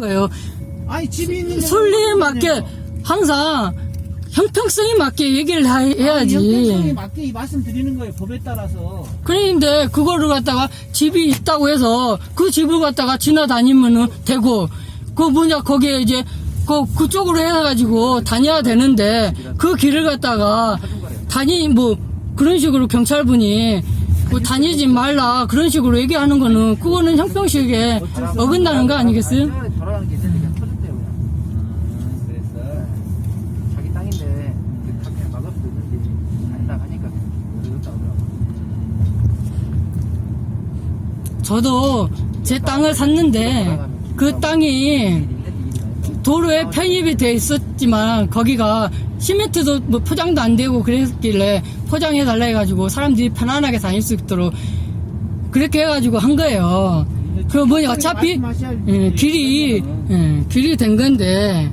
거예요. 아니 집이 있는 순리에 맞게 항상 형평성에 맞게 얘기를 하- 형평성에 해야지. 맞게 이 말씀드리는 거예요 법에 따라서 그런데 그거를 갖다가 집이 있다고 해서 그 집을 갖다가 지나다니면은 되고 그 뭐냐 거기에 이제 그 그쪽으로 해가지고 다녀야 되는데 그 길을 갖다가 다니 뭐 그런 식으로 경찰분이 뭐 다니지 말라 그런 식으로 얘기하는 거는 그거는 형평식에 어긋나는 거 아니겠어요? 돌아가는 게 있는데 그냥 터졌대요 그냥 그래서 자기 땅인데 그 그냥 막을 수도 있는데 아니다 하니까 그랬다 하더라고 저도 제 땅을 샀는데 그 땅이 도로에 편입이 돼 있었지만 거기가 시멘트도 뭐 포장도 안 되고 그랬길래 포장해 달라 해가지고 사람들이 편안하게 다닐 수 있도록 그렇게 해가지고 한 거예요. 그 뭐냐 어차피 예, 길이 예, 길이 된 건데